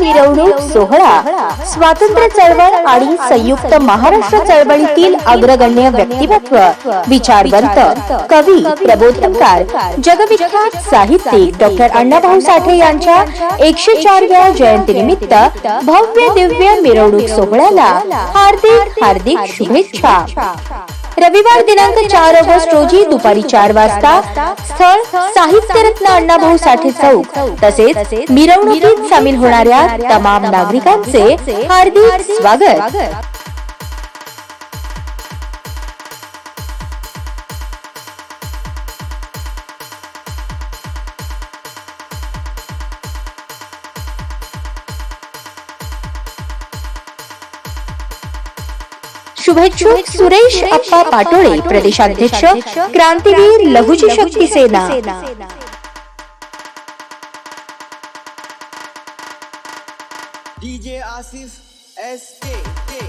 मिरवणूक सोहळा स्वातंत्र्य चळवळ आणि संयुक्त महाराष्ट्र चळवळीतील अग्रगण्य व्यक्तिमत्व विचारवंत कवी प्रबोधनकार जगविख्यात साहित्यिक डॉक्टर अण्णाभाऊ साठे यांच्या एकशे चारव्या जयंतीनिमित्त भव्य दिव्य मिरवणूक सोहळ्याला हार्दिक हार्दिक शुभेच्छा. रविवार दिनांक चार ऑगस्ट रोजी दुपारी चार वाजता स्थळ साहित्यरत्न अण्णाभाऊ साठे चौक तसेच मिरवणुकीत सामील होणाऱ्या तमाम नागरिकांचे हार्दिक स्वागत. शुभेच्छुक सुरेश अप्पा पाटोळे प्रदेशाध्यक्ष क्रांतीवीर लघुजी शक्ती सेना. DJ Asif SK